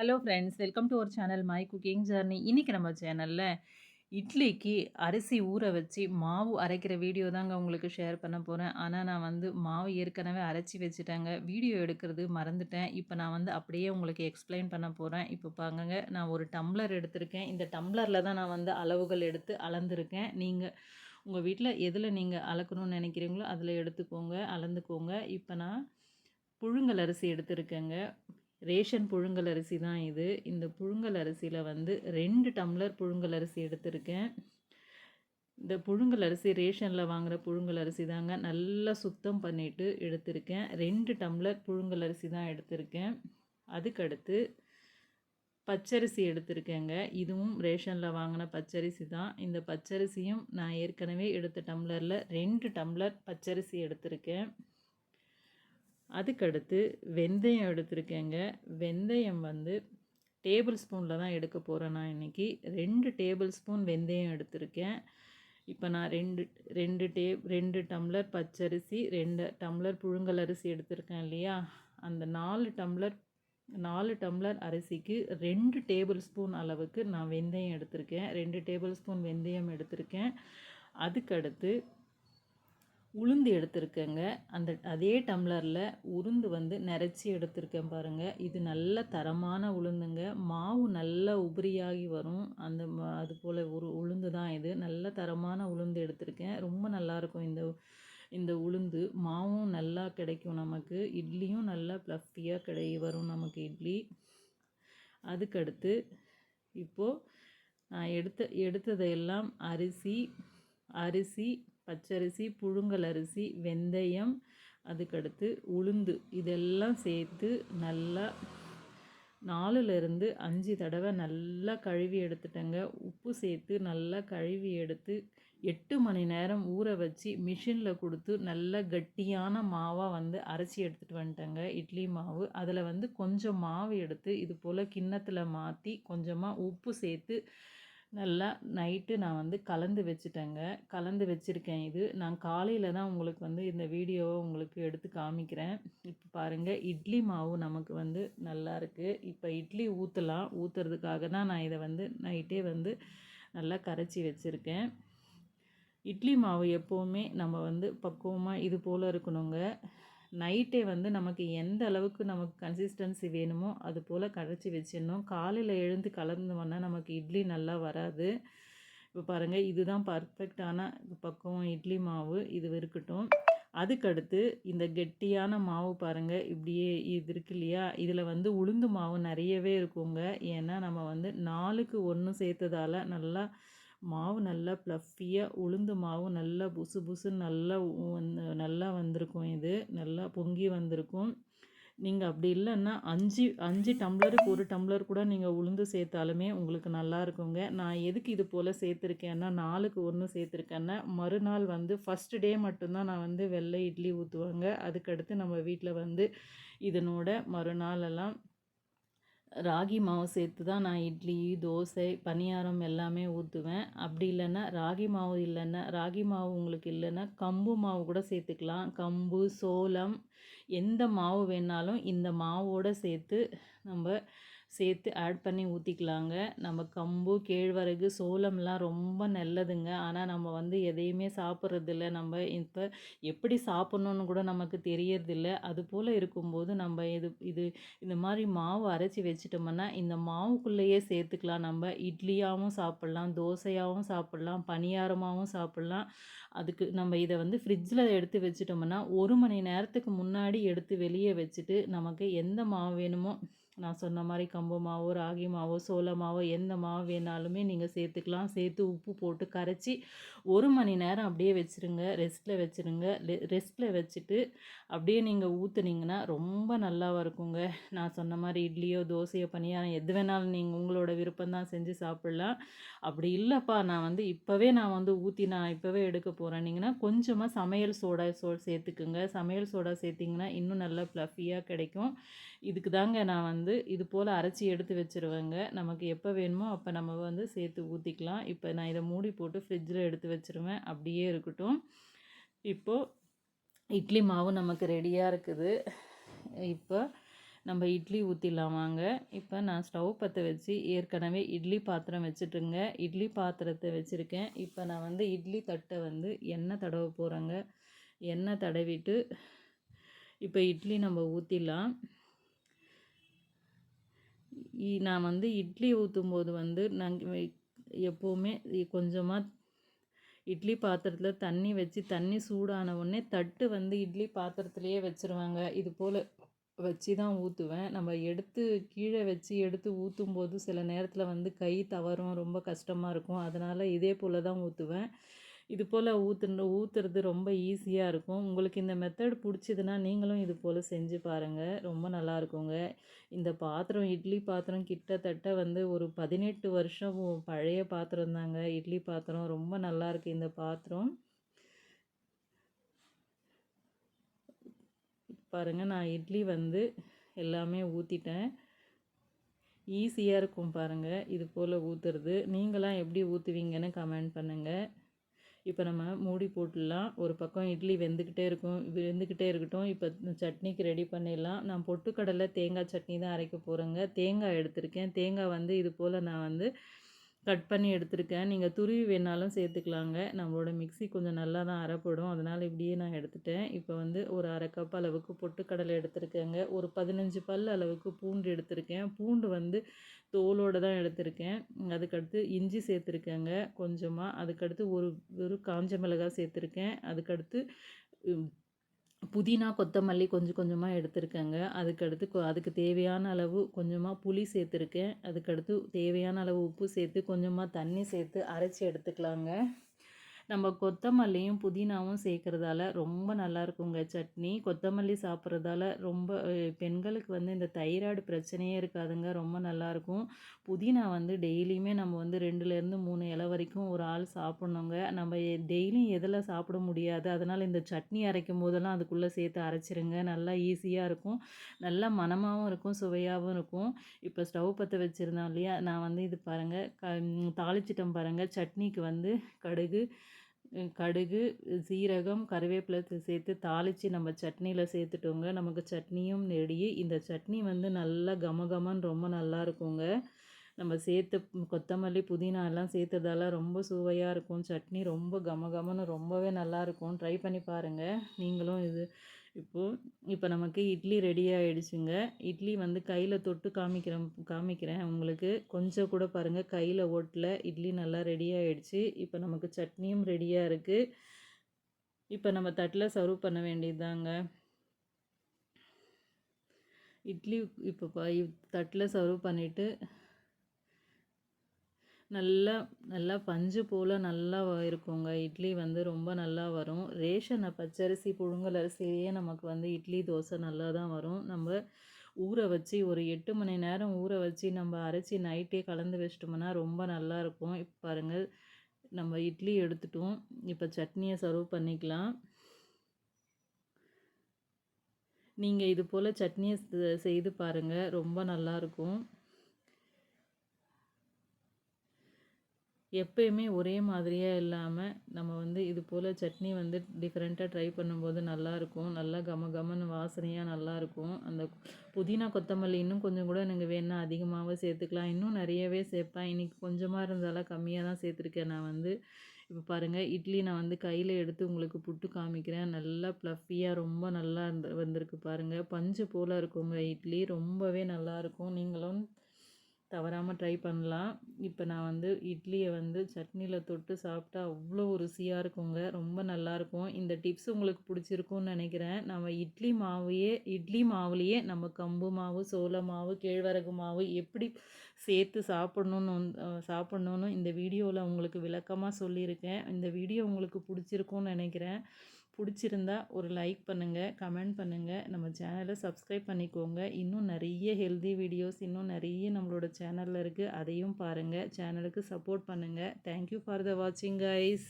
Hello friends welcome to our channel my cooking journey இன்றைக்கி நம்ம சேனலில் இட்லிக்கு அரிசி ஊற வச்சு மாவு அரைக்கிற வீடியோ தாங்க உங்களுக்கு ஷேர் பண்ண போகிறேன் ஆனால் நான் வந்து மாவு ஏற்கனவே அரைச்சி வச்சுட்டேங்க. வீடியோ எடுக்கிறது மறந்துட்டேன். இப்போ நான் வந்து அப்படியே உங்களுக்கு எக்ஸ்பிளைன் பண்ண போகிறேன் இப்போ பாருங்க நான் ஒரு டம்ளர் எடுத்திருக்கேன். இந்த டம்ளரில் தான் நான் வந்து அளவுகள் எடுத்து அளந்துருக்கேன். நீங்கள் உங்கள் வீட்டில் எதில் நீங்கள் அளக்கணும்னு நினைக்கிறீங்களோ அதில் எடுத்துக்கோங்க அளந்துக்கோங்க. இப்போ நான் புழுங்கல் அரிசி எடுத்திருக்கேங்க. ரேஷன் புழுங்கல் அரிசி தான் இது. இந்த புழுங்கல் அரிசியில் வந்து ரெண்டு டம்ளர் புழுங்கல் அரிசி எடுத்திருக்கேன். இந்த புழுங்கல் அரிசி ரேஷனில் வாங்குகிற புழுங்கல் அரிசி தாங்க நல்லா சுத்தம் பண்ணிவிட்டு எடுத்திருக்கேன். ரெண்டு டம்ளர் புழுங்கல் அரிசி தான் எடுத்திருக்கேன். அதுக்கடுத்து பச்சரிசி எடுத்திருக்கேங்க. இதுவும் ரேஷனில் வாங்கின பச்சரிசி தான். இந்த பச்சரிசியும் நான் ஏற்கனவே எடுத்த டம்ளரில் ரெண்டு டம்ளர் பச்சரிசி எடுத்திருக்கேன். அதுக்கடுத்து வெந்தயம் எடுத்திருக்கேங்க. வெந்தயம் வந்து டேபிள் ஸ்பூனில் தான் எடுக்க போகிறேன் நான் இன்றைக்கி ரெண்டு டேபிள் ஸ்பூன் வெந்தயம் எடுத்திருக்கேன். இப்போ நான் ரெண்டு ரெண்டு டே ரெண்டு டம்ளர் பச்சரிசி ரெண்டு டம்ளர் புழுங்கல் அரிசி எடுத்திருக்கேன் இல்லையா? அந்த நாலு டம்ளர் நாலு டம்ளர் அரிசிக்கு ரெண்டு டேபிள் ஸ்பூன் அளவுக்கு நான் வெந்தயம் எடுத்திருக்கேன். ரெண்டு டேபிள் ஸ்பூன் வெந்தயம் எடுத்திருக்கேன். அதுக்கடுத்து உளுந்து எடுத்திருக்கேங்க. அந்த அதே டம்ளரில் உளுந்து வந்து நிறச்சி எடுத்திருக்கேன் பாருங்கள் இது நல்ல தரமான உளுந்துங்க. மாவு நல்ல உபரியாகி வரும். அந்த அது போல் ஒரு உளுந்து தான் இது. நல்ல தரமான உளுந்து எடுத்திருக்கேன். ரொம்ப நல்லாயிருக்கும் இந்த இந்த உளுந்து. மாவும் நல்லா கிடைக்கும் நமக்கு. இட்லியும் நல்லா ப்ளஃபியாக கிடை வரும் நமக்கு இட்லி. அதுக்கடுத்து இப்போது நான் எடுத்த எடுத்ததையெல்லாம் அரிசி அரிசி பச்சரிசி புழுங்கல் அரிசி வெந்தயம் அதுக்கடுத்து உளுந்து இதெல்லாம் சேர்த்து நல்லா நாலுலேருந்து அஞ்சு தடவை நல்லா கழுவி எடுத்துட்டேங்க. உப்பு சேர்த்து நல்லா கழுவி எடுத்து எட்டு மணி நேரம் ஊற வச்சு மிஷினில் கொடுத்து நல்ல கட்டியான மாவாக வந்து அரைச்சி எடுத்துகிட்டு வந்துட்டேங்க. இட்லி மாவு. அதில் வந்து கொஞ்சம் மாவு எடுத்து இது போல் கிண்ணத்தில் மாற்றி கொஞ்சமாக உப்பு சேர்த்து நல்லா நைட்டு நான் வந்து கலந்து வச்சுட்டேங்க. கலந்து வச்சுருக்கேன் இது. நான் காலையில் தான் உங்களுக்கு வந்து இந்த வீடியோவை உங்களுக்கு எடுத்து காமிக்கிறேன். இப்போ பாருங்கள் இட்லி மாவு நமக்கு வந்து நல்லா இருக்குது இப்போ இட்லி ஊற்றலாம் ஊற்றுறதுக்காக தான் நான் இதை வந்து நைட்டே வந்து நல்லா கரைச்சி வச்சுருக்கேன். இட்லி மாவு எப்போவுமே நம்ம வந்து பக்குவமாக இது போல் இருக்கணுங்க. நைட்டே வந்து நமக்கு எந்த அளவுக்கு நமக்கு கன்சிஸ்டன்சி வேணுமோ அது போல் கரைச்சி வச்சிடணும். காலையில் எழுந்து கலந்தோம்னா நமக்கு இட்லி நல்லா வராது. இப்போ பாருங்கள் இதுதான் பர்ஃபெக்டான பக்குவம். இட்லி மாவு இது இருக்கட்டும். அதுக்கடுத்து இந்த கெட்டியான மாவு பாருங்கள் இப்படியே இது இருக்கு இல்லையா? இதில் வந்து உளுந்து மாவு நிறையவே இருக்குங்க. ஏன்னா நம்ம வந்து நாலுக்கு ஒன்று சேர்த்ததால் நல்லா மாவு நல்லா ப்ளஃபியாக உளுந்து மாவு நல்லா புசு புசுன்னு நல்லா நல்லா வந்திருக்கும் இது. நல்லா பொங்கி வந்திருக்கும். நீங்கள் அப்படி இல்லைன்னா அஞ்சு அஞ்சு டம்ளருக்கு ஒரு டம்ளர் கூட நீங்கள் உளுந்து சேர்த்தாலுமே உங்களுக்கு நல்லா இருக்குங்க. நான் எதுக்கு இது போல் சேர்த்துருக்கேன்னா நாளுக்கு ஒன்று சேர்த்துருக்கேன்னா மறுநாள் வந்து ஃபஸ்ட்டு டே மட்டும்தான் நான் வந்து வெள்ளை இட்லி ஊற்றுவேங்க அதுக்கடுத்து நம்ம வீட்டில் வந்து இதனோட மறுநாளெல்லாம் ராகி மாவு சேர்த்து தான் நான் இட்லி தோசை பணியாரம் எல்லாமே ஊற்றுவேன் அப்படி இல்லைன்னா ராகி மாவு இல்லைன்னா ராகி மாவு உங்களுக்கு இல்லைன்னா கம்பு மாவு கூட சேர்த்துக்கலாம். கம்பு சோளம் எந்த மாவு வேணாலும் இந்த மாவோடு சேர்த்து நம்ம சேர்த்து ஆட் பண்ணி ஊற்றிக்கலாங்க நம்ம கம்பு கேழ்வரகு சோளம்லாம் ரொம்ப நல்லதுங்க. ஆனால் நம்ம வந்து எதையுமே சாப்பிட்றதில்ல. நம்ம இப்போ எப்படி சாப்பிட்ணுன்னு கூட நமக்கு தெரியறதில்ல. அது போல் இருக்கும்போது நம்ம இது இது இந்த மாதிரி மாவு அரைச்சி வச்சிட்டோம்னா இந்த மாவுக்குள்ளேயே சேர்த்துக்கலாம். நம்ம இட்லியாகவும் சாப்பிட்லாம் தோசையாகவும் சாப்பிட்லாம் பணியாரமாகவும் சாப்பிட்லாம். அதுக்கு நம்ம இதை வந்து ஃப்ரிட்ஜில் எடுத்து வச்சிட்டோம்னா ஒரு மணி நேரத்துக்கு முன்னாடி எடுத்து வெளியே வச்சுட்டு நமக்கு எந்த மாவு வேணுமோ நான் சொன்ன மாதிரி கம்பு மாவோ ராகி மாவோ சோள மாவோ எந்த மாவு வேணாலுமே நீங்கள் சேர்த்துக்கலாம். சேர்த்து உப்பு போட்டு கரைச்சி ஒரு மணி நேரம் அப்படியே வச்சுருங்க. ரெஸ்ட்டில் வச்சுருங்க. ரெஸ்ட்டில் வச்சுட்டு அப்படியே நீங்கள் ஊற்றுனீங்கன்னா ரொம்ப நல்லா இருக்குங்க. நான் சொன்ன மாதிரி இட்லியோ தோசையோ பணியாரம் எது வேணாலும் நீங்கள் உங்களோட விருப்பம் தான் செஞ்சு சாப்பிட்லாம். அப்படி இல்லைப்பா நான் வந்து இப்போவே நான் வந்து ஊற்றி நான் இப்போவே எடுக்க போகிறேன்னிங்கன்னா கொஞ்சமாக சமையல் சோடா சோ சேர்த்துக்குங்க. சமையல் சோடா சேர்த்திங்கன்னா இன்னும் நல்லா ஃப்ளஃபியாக கிடைக்கும். இதுக்கு தாங்க நான் வந்து இது போல் அரைச்சி எடுத்து வச்சுருவேங்க. நமக்கு எப்போ வேணுமோ அப்போ நம்ம வந்து சேர்த்து ஊற்றிக்கலாம் இப்போ நான் இதை மூடி போட்டு ஃப்ரிட்ஜில் எடுத்து வச்சுருவேன். அப்படியே இருக்கட்டும். இப்போது இட்லி மாவு நமக்கு ரெடியாக இருக்குது. இப்போ நம்ம இட்லி ஊற்றிடலாம் வாங்க. இப்போ நான் ஸ்டவ் பற்ற வச்சு ஏற்கனவே இட்லி பாத்திரம் வச்சுட்டுங்க. இட்லி பாத்திரத்தை வச்சுருக்கேன். இப்போ நான் வந்து இட்லி தட்டை வந்து எண்ணெய் தடவ போகிறேங்க எண்ணெய் தடவிட்டு இப்போ இட்லி நம்ம ஊற்றிடலாம் நான் வந்து இட்லி ஊற்றும் போது வந்து நாங்கள் எப்போவுமே கொஞ்சமாக இட்லி பாத்திரத்தில் தண்ணி வச்சு தண்ணி சூடான உடனே தட்டு வந்து இட்லி பாத்திரத்துலேயே வச்சுருவாங்க. இது போல் வச்சு தான் ஊற்றுவேன் நம்ம எடுத்து கீழே வச்சு எடுத்து ஊற்றும் போது சில நேரத்தில் வந்து கை தவறும் ரொம்ப கஷ்டமாக இருக்கும். அதனால் இதே போல் தான் ஊற்றுவேன் இது போல் ஊற்று ஊற்றுறது ரொம்ப ஈஸியாக இருக்கும். உங்களுக்கு இந்த மெத்தட் பிடிச்சிதுன்னா நீங்களும் இது போல் செஞ்சு பாருங்கள் ரொம்ப நல்லா இருக்குங்க. இந்த பாத்திரம் இட்லி பாத்திரம் கிட்டத்தட்ட வந்து ஒரு பதினெட்டு வருஷம் பழைய பாத்திரம் தாங்க. இட்லி பாத்திரம் ரொம்ப நல்லா இருக்குது இந்த பாத்திரம். பாருங்கள் நான் இட்லி வந்து எல்லாமே ஊற்றிட்டேன் ஈஸியாக இருக்கும் பாருங்கள் இது போல் ஊற்றுறது நீங்களாம் எப்படி ஊற்றுவீங்கன்னு கமெண்ட் பண்ணுங்கள் இப்போ நம்ம மூடி போட்டுடலாம். ஒரு பக்கம் இட்லி வெந்துக்கிட்டே இருக்கும். வெந்துக்கிட்டே இருக்கட்டும். இப்போ சட்னிக்கு ரெடி பண்ணிடலாம். நான் பொட்டுக்கடலை தேங்காய் சட்னி தான் அரைக்க போகிறேங்க தேங்காய் எடுத்திருக்கேன். தேங்காய் வந்து இது போல் நான் வந்து கட் பண்ணி எடுத்திருக்கேன். நீங்கள் துருவி வேணாலும் சேர்த்துக்கலாங்க. நம்மளோட மிக்சி கொஞ்சம் நல்லா தான் அரைப்படும். அதனால் இப்படியே நான் எடுத்துட்டேன். இப்போ வந்து ஒரு அரை கப் அளவுக்கு பொட்டுக்கடலை எடுத்திருக்கேங்க. ஒரு பதினஞ்சு பல் அளவுக்கு பூண்டு எடுத்திருக்கேன். பூண்டு வந்து தோலோடு தான் எடுத்திருக்கேன். அதுக்கடுத்து இஞ்சி சேர்த்துருக்கேங்க கொஞ்சமாக அதுக்கடுத்து ஒரு ஒரு காஞ்ச மிளகாய் சேர்த்துருக்கேன். அதுக்கடுத்து புதினா கொத்தமல்லி கொஞ்சம் கொஞ்சமாக எடுத்திருக்கேங்க. அதுக்கடுத்து அதுக்கு தேவையான அளவு கொஞ்சமாக புளி சேர்த்துருக்கேன். அதுக்கடுத்து தேவையான அளவு உப்பு சேர்த்து கொஞ்சமாக தண்ணி சேர்த்து அரைச்சி எடுத்துக்கலாங்க. நம்ம கொத்தமல்லியும் புதினாவும் சேர்க்குறதால ரொம்ப நல்லா இருக்குங்க சட்னி. கொத்தமல்லி சாப்பிட்றதால ரொம்ப பெண்களுக்கு வந்து இந்த தைராய்டு பிரச்சனையே இருக்காதுங்க. ரொம்ப நல்லாயிருக்கும். புதினா வந்து டெய்லியுமே நம்ம வந்து ரெண்டுலேருந்து மூணு இலை வரைக்கும் ஒரு ஆள் சாப்பிட்ணுங்க. நம்ம டெய்லியும் எதில் சாப்பிட முடியாது. அதனால் இந்த சட்னி அரைக்கும் போதெல்லாம் அதுக்குள்ளே சேர்த்து அரைச்சிருங்க. நல்லா ஈஸியாக இருக்கும். நல்லா மனமாகவும் இருக்கும் சுவையாகவும் இருக்கும். இப்போ ஸ்டவ் பற்ற வச்சுருந்தோம் இல்லையா? நான் வந்து இது பாருங்கள் க தாளிச்சிட்டோம் பாருங்கள் சட்னிக்கு வந்து கடுகு கடுகு சீரகம் கருவேப்பிலை சேர்த்து தாளித்து நம்ம சட்னியில் சேர்த்துட்டோங்க. நமக்கு சட்னியும் ரெடி இந்த சட்னி வந்து நல்லா கமகமன்னு ரொம்ப நல்லா இருக்குங்க. நம்ம சேர்த்து கொத்தமல்லி புதினா எல்லாம் சேர்த்ததால ரொம்ப சுவையாக இருக்கும். சட்னி ரொம்ப கமகமன்னு ரொம்பவே நல்லாயிருக்கும் ட்ரை பண்ணி பாருங்கள் நீங்களும் இது இப்போது இப்போ நமக்கு இட்லி ரெடி ஆகிடுச்சுங்க இட்லி வந்து கையில் தொட்டு காமிக்கிறேன் காமிக்கிறேன் உங்களுக்கு. கொஞ்சம் கூட பாருங்கள் கையில் ஓட்டில். இட்லி நல்லா ரெடி ஆகிடுச்சு இப்போ நமக்கு சட்னியும் ரெடியாக இருக்குது இப்போ நம்ம தட்டில் சர்வ் பண்ண வேண்டியதுதாங்க. இட்லி இப்போ தட்டில் சர்வ் பண்ணிவிட்டு நல்லா நல்லா பஞ்சு போல் நல்லா இருக்குங்க. இட்லி வந்து ரொம்ப நல்லா வரும். ரேஷன் பச்சரிசி புழுங்கல் அரிசிலேயே நமக்கு வந்து இட்லி தோசை நல்லா தான் வரும். நம்ம ஊற வச்சு ஒரு எட்டு மணி நேரம் ஊற வச்சு நம்ம அரைச்சி நைட்டே கலந்து வச்சிட்டோம்னா ரொம்ப நல்லாயிருக்கும் இப்போ பாருங்கள் நம்ம இட்லி எடுத்துட்டோம். இப்போ சட்னியை சர்வ் பண்ணிக்கலாம். நீங்கள் இது போல் சட்னியை செய்து பாருங்கள் ரொம்ப நல்லாயிருக்கும் எப்பயுமே ஒரே மாதிரியே இல்லாமல் நம்ம வந்து இது போல் சட்னி வந்து டிஃப்ரெண்ட்டாக ட்ரை பண்ணும்போது நல்லாயிருக்கும் நல்லா கம கமன்னு வாசனையாக நல்லாயிருக்கும் அந்த புதினா கொத்தமல்லி இன்னும் கொஞ்சம் கூட நீங்கள் வேணால் அதிகமாகவே சேர்த்துக்கலாம். இன்னும் நிறையவே சேர்ப்பேன். இன்றைக்கி கொஞ்சமாக இருந்தாலும் கம்மியாக தான் சேர்த்துருக்கேன். நான் வந்து இப்போ பாருங்கள் இட்லி நான் வந்து கையில் எடுத்து உங்களுக்கு புட்டு காமிக்கிறேன். நல்லா ப்ளஃபியாக ரொம்ப நல்லா இருந்து வந்திருக்கு பாருங்கள் பஞ்சு போல் இருக்குங்க இட்லி. ரொம்பவே நல்லாயிருக்கும் நீங்களும் தவறாமல் ட்ரை பண்ணலாம். இப்போ நான் வந்து இட்லியை வந்து சட்னியில் தொட்டு சாப்பிட்டா அவ்வளோ ருசியாக இருக்குங்க. ரொம்ப நல்லாயிருக்கும் இந்த டிப்ஸ் உங்களுக்கு பிடிச்சிருக்கும்னு நினைக்கிறேன். நம்ம இட்லி மாவையே இட்லி மாவுலேயே நம்ம கம்பு மாவு சோள மாவு கேழ்வரகு மாவு எப்படி சேர்த்து சாப்பிட்ணுன்னு சாப்பிட்ணுன்னு இந்த வீடியோவில் உங்களுக்கு விளக்கமாக சொல்லியிருக்கேன். இந்த வீடியோ உங்களுக்கு பிடிச்சிருக்கும்னு நினைக்கிறேன். பிடிச்சிருந்தா ஒரு லைக் பண்ணுங்கள் கமெண்ட் பண்ணுங்கள் நம்ம சேனலை சப்ஸ்கிரைப் பண்ணிக்கோங்க. இன்னும் நிறைய ஹெல்தி வீடியோஸ் இன்னும் நிறைய நம்மளோட சேனலில் இருக்குது அதையும் பாருங்கள் சேனலுக்கு சப்போர்ட் பண்ணுங்கள் தேங்க்யூ ஃபார் த வாட்சிங் கைஸ்